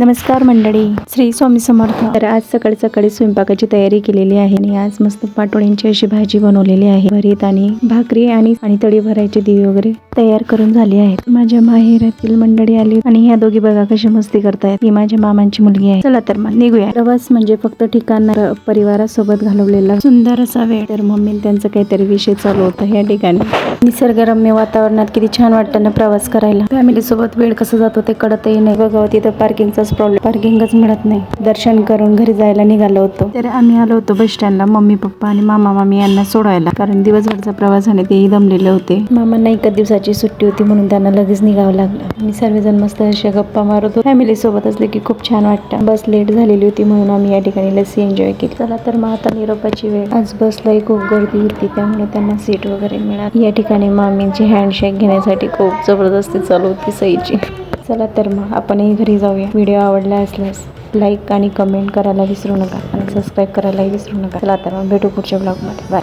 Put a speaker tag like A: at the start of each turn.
A: नमस्कार मंडळी श्री स्वामी समर्थ. तर आज सकाळी सकाळी स्वयंपाकाची तयारी केलेली आहे आणि आज मस्त पाटोळ्यांची अशी भाजी बनवलेली आहे. भरीत आणि भाकरी आणि आणि तळी भरायचे दिवे वगैरे तयार करून झाले आहेत. माझ्या माहेरातील मंडळी आली आणि ह्या दोघी बघा कशी मस्ती करतायत. ही माझ्या मामांची मुलगी आहे. चला तर मग निघूया. प्रवास म्हणजे फक्त ठिकाण परिवारासोबत घालवलेला सुंदर असा वेळ. तर मम्मी त्यांचा काहीतरी विषय चालू होता ह्या ठिकाणी. निसर्गरम्य वातावरणात किती छान वाटतं ना प्रवास करायला. फॅमिली सोबत वेळ कसं जातो ते कळतही नाही. बघा तिथं पार्किंगचाच प्रॉब्लेम पार्किंगच मिळत नाही. दर्शन करून घरी जायला निघालो होतो. तर आम्ही आलो होतो बस स्टँडला मम्मी पप्पा आणि मामा मामी यांना सोडायला. कारण दिवसभरचा प्रवास आणि तेही दमलेले होते. मामांना एका दिवसाची सुट्टी होती म्हणून त्यांना लगेच निघावं लागलं. आणि सर्वजण मस्त अशा गप्पा मारत होतो. फॅमिली सोबत असले की खूप छान वाटतं. बस लेट झालेली होती म्हणून आम्ही या ठिकाणी लसी एन्जॉय केली. चला तर मग आता निरोपाची वेळ. आज बसलाही खूप गर्दी होती त्यामुळे त्यांना सीट वगैरे मिळाली. या ठिकाणी मामींची हँडशेक घेण्यासाठी खूप जबरदस्ती चालू होती सईची. चला तर मग आपणही घरी जाऊया. व्हिडिओ आवडला असल्यास लाईक आणि कमेंट करायला विसरू नका आणि सबस्क्राईब करायलाही विसरू नका. चला तर मग भेटू पुढच्या ब्लॉगमध्ये बाय